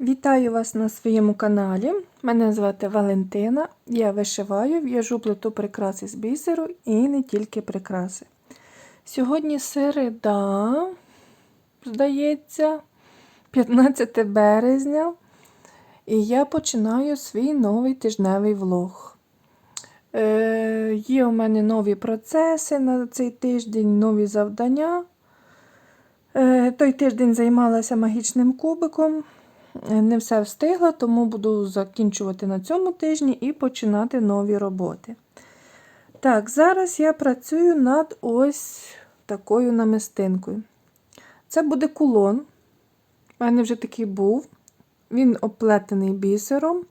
Вітаю вас на своєму каналі. Мене звати Валентина. Я вишиваю, в'яжу плиту прикраси з бісеру і не тільки прикраси. Сьогодні середа, здається, 15 березня, і я починаю свій новий тижневий влог. Е, Є у мене нові процеси на цей тиждень, нові завдання. Е, Той тиждень займалася магічним кубиком. Не все встигла, тому буду закінчувати на цьому тижні і починати нові роботи. Так, зараз я працюю над ось такою намистинкою. Це буде кулон. У мене вже такий був. Він оплетений бісером.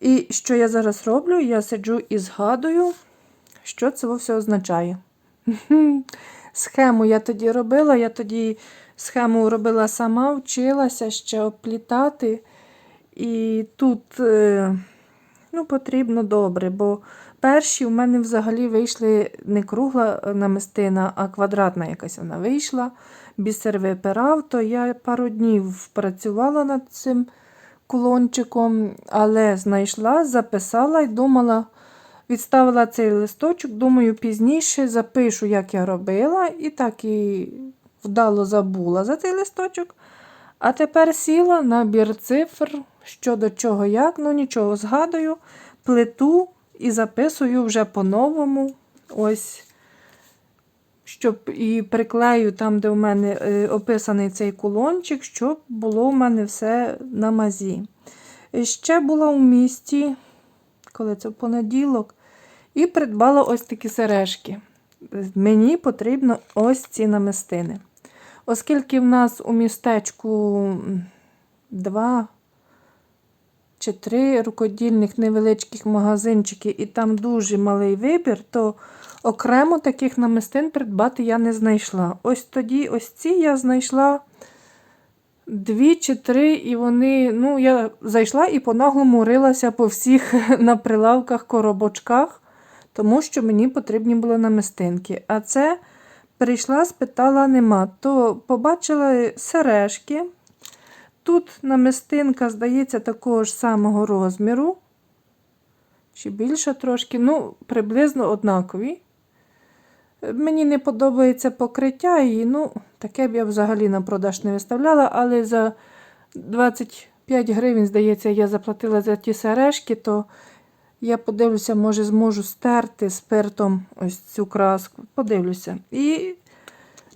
І що я зараз роблю? Я сиджу і згадую, що це все означає. Схему я тоді робила, я тоді схему робила сама, вчилася ще оплітати. І тут е, ну, потрібно добре, бо перші в мене взагалі вийшли не кругла намистина, а квадратна якась вона вийшла. Бісер випирав, то я пару днів працювала над цим кулончиком, але знайшла, записала і думала, відставила цей листочок, думаю, пізніше запишу, як я робила, і так і вдало забула за цей листочок. А тепер сіла набір цифр, що до чого, як, ну нічого, згадую, плиту і записую вже по-новому. Ось, щоб і приклею там, де в мене е, описаний цей кулончик, щоб було в мене все на мазі. Ще була у місті, коли це в понеділок, і придбала ось такі сережки. Мені потрібно ось ці намистини. Оскільки в нас у містечку два чи три рукодільних невеличких магазинчики, і там дуже малий вибір, то окремо таких намистин придбати я не знайшла. Ось тоді ось ці я знайшла дві чи три, і вони, ну, я зайшла і по-наглому рилася по всіх на прилавках, коробочках, тому що мені потрібні були намистинки. А це прийшла, спитала, нема. То побачила сережки. Тут намистинка, здається, такого ж самого розміру. Чи більше трошки, ну, приблизно однакові. Мені не подобається покриття її, ну, таке б я взагалі на продаж не виставляла, але за 25 гривень, здається, я заплатила за ті сережки, то я подивлюся, може, зможу стерти спиртом ось цю краску. Подивлюся. І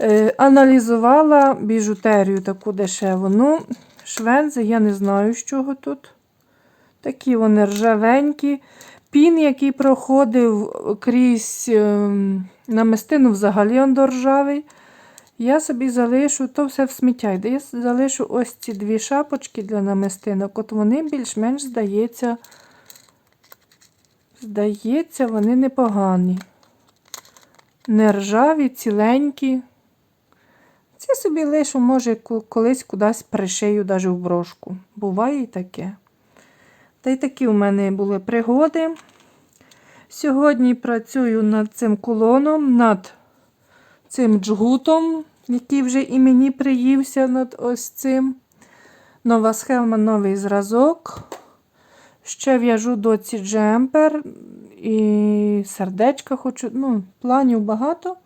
е, аналізувала біжутерію таку дешеву. Ну, швензи, я не знаю, з чого тут. Такі вони ржавенькі. Пін, який проходив крізь е, намистину, взагалі он доржавий. Я собі залишу, то все в сміття йде. Я залишу ось ці дві шапочки для намистинок. От вони більш-менш здається. Здається, вони непогані. Не ржаві, ціленькі. Ці собі лишу, може, колись кудись пришию, навіть в брошку. Буває і таке. Та й такі у мене були пригоди. Сьогодні працюю над цим кулоном, над цим джгутом, який вже і мені приївся над ось цим. Нова схема, новий зразок. Ще в'яжу доці джемпер і сердечка хочу, ну, планів багато.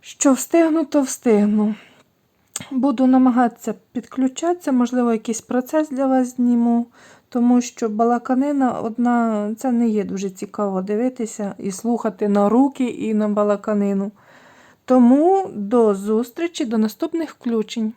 Що встигну, то встигну. Буду намагатися підключатися, можливо, якийсь процес для вас зніму, тому що балаканина одна, це не є дуже цікаво дивитися і слухати на руки і на балаканину. Тому до зустрічі, до наступних включень.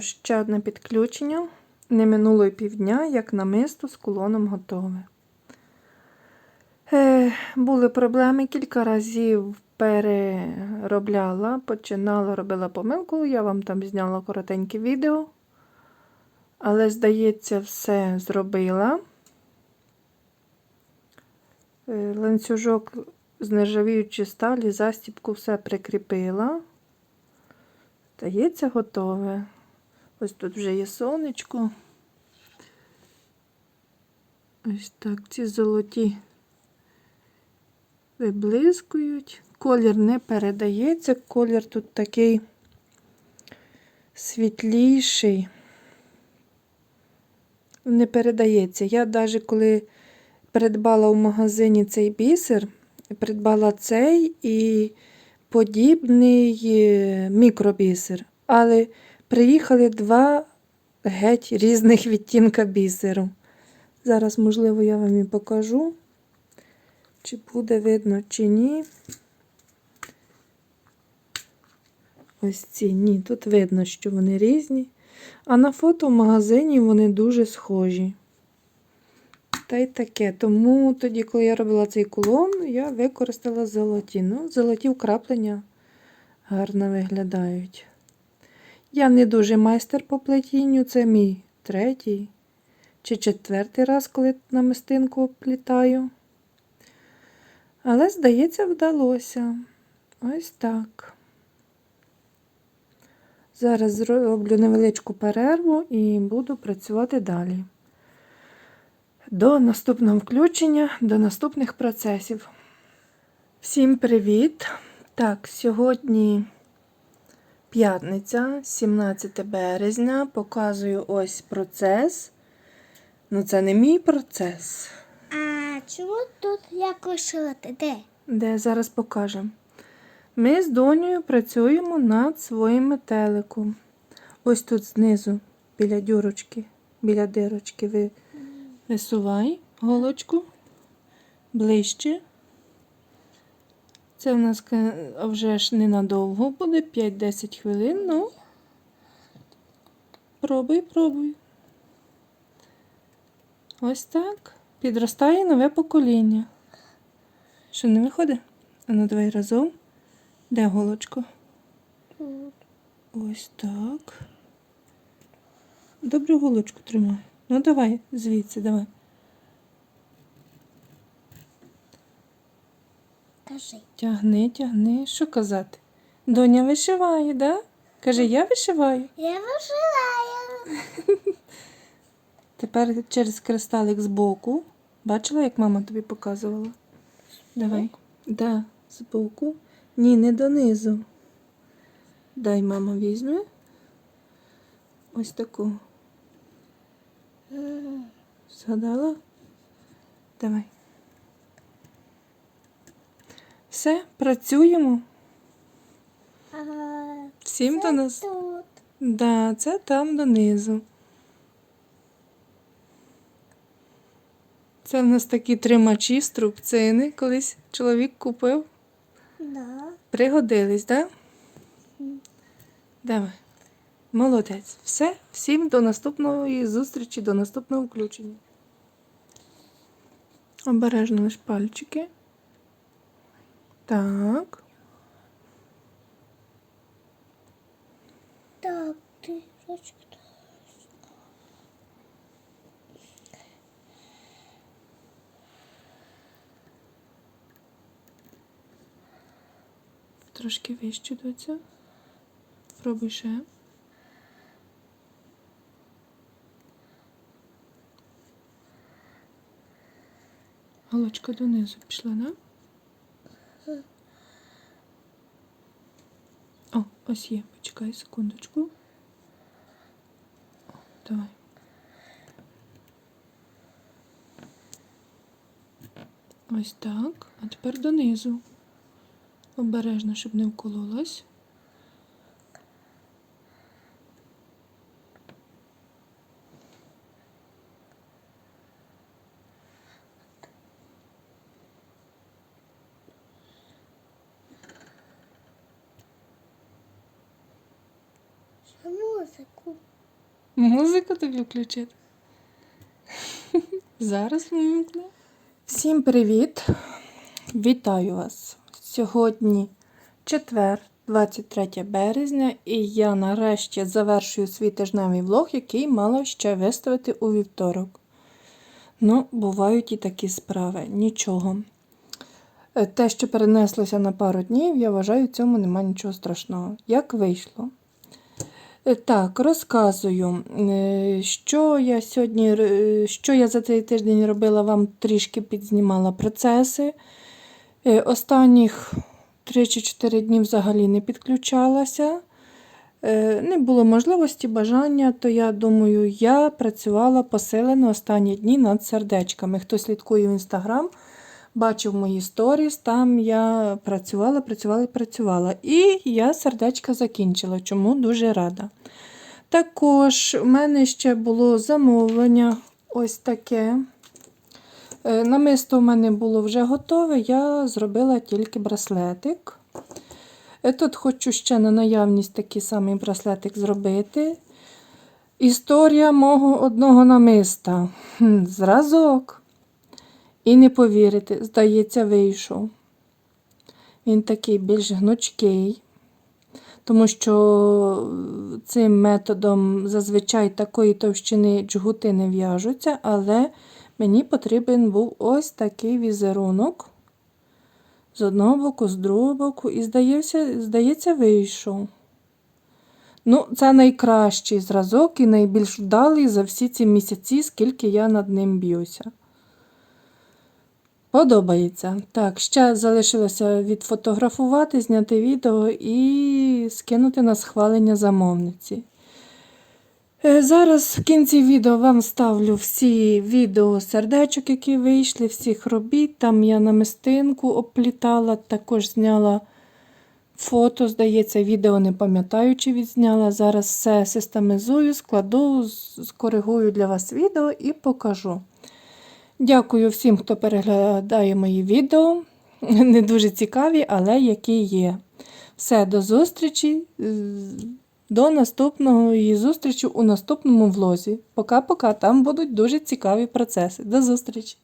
Що ще одне підключення. Не минуло й півдня, як намисто з кулоном готове. Е, були проблеми, кілька разів переробляла, починала, робила помилку. Я вам там зняла коротеньке відео. Але, здається, все зробила. Е, Ланцюжок з нержавіючої сталі, застібку все прикріпила. Здається, готове. Ось тут вже є сонечко. Ось так, ці золоті виблискують. Колір не передається, колір тут такий світліший. Не передається. Я навіть коли придбала в магазині цей бісер, придбала цей і подібний е, мікробісер. Але приїхали два геть різних відтінка бісеру. Зараз, можливо, я вам і покажу, чи буде видно, чи ні. Ось ці ні, тут видно, що вони різні. А на фото в магазині вони дуже схожі. Та й таке. Тому тоді, коли я робила цей кулон, я використала золоті. Ну, золоті вкраплення гарно виглядають. Я не дуже майстер по плетінню, це мій третій чи четвертий раз, коли намистинку оплітаю. Але, здається, вдалося. Ось так. Зараз зроблю невеличку перерву і буду працювати далі. До наступного включення, до наступних процесів. Всім привіт! Так, сьогодні п'ятниця, 17 березня. Показую ось процес. Ну, це не мій процес. А чому тут як вишивати? Де? Де зараз покажемо. Ми з донею працюємо над своїм метеликом. Ось тут знизу, біля дюрочки, біля дирочки ви висувай голочку ближче. Це в нас вже ж ненадовго буде, 5-10 хвилин. Ну, пробуй, пробуй. Ось так. Підростає нове покоління. Що не виходить? А ну давай разом. Де голочко? Ось так. Добре голочку тримай. Ну давай, звідси, давай. Кажи. Тягни, тягни. Що казати? Доня вишиває, да? Каже, я вишиваю. Я вишиваю. Тепер через кристалик збоку. Бачила, як мама тобі показувала? Давай. Да, збоку. Ні, не донизу. Дай мама візьме. Ось таку. Згадала? Давай. Все, працюємо. Всім це до нас. тут. Да, це там донизу. Це в нас такі тримачі, струбцини. Колись чоловік купив. Да. Пригодились, так? Да? Давай. Молодець. Все. Всім до наступної зустрічі, до наступного включення. Обережно лиш пальчики. Так. Так, ти ручку. Трошки вище доця. Пробуй ще. Голочка донизу пішла, да? Ось є. Почекай секундочку. Давай. Ось так. А тепер донизу. Обережно, щоб не вкололась. Чому музику. Музику тобі включити? Зараз вимкну. Всім привіт! Вітаю вас! Сьогодні четвер, 23 березня, і я нарешті завершую свій тижневий влог, який мала ще виставити у вівторок. Ну, бувають і такі справи. Нічого. Е, Те, що перенеслося на пару днів, я вважаю, в цьому нема нічого страшного. Як вийшло? Е, Так, розказую, Е, що я сьогодні, е, що я за цей тиждень робила, вам трішки підзнімала процеси. Останніх 3 чи 4 дні взагалі не підключалася. Не було можливості, бажання, то я думаю, я працювала посилено останні дні над сердечками. Хто слідкує в інстаграм, бачив мої сторіс, там я працювала, працювала працювала. І я сердечка закінчила, чому дуже рада. Також в мене ще було замовлення ось таке. Е, Намисто в мене було вже готове, я зробила тільки браслетик. Е, Тут хочу ще на наявність такий самий браслетик зробити. Історія мого одного намиста. Зразок. І не повірите, здається, вийшов. Він такий більш гнучкий, тому що цим методом зазвичай такої товщини джгути не в'яжуться, але мені потрібен був ось такий візерунок. З одного боку, з другого боку, і здається, здається, вийшов. Ну, це найкращий зразок і найбільш вдалий за всі ці місяці, скільки я над ним б'юся. Подобається. Так, ще залишилося відфотографувати, зняти відео і скинути на схвалення замовниці. Е, Зараз в кінці відео вам ставлю всі відео сердечок, які вийшли, всіх робіт. Там я намистинку оплітала, також зняла фото, здається, відео не пам'ятаю, чи відзняла. Зараз все системизую, складу, скоригую для вас відео і покажу. Дякую всім, хто переглядає мої відео. Не дуже цікаві, але які є. Все, до зустрічі. До наступного її зустрічі у наступному влозі. Пока-пока, там будуть дуже цікаві процеси. До зустрічі!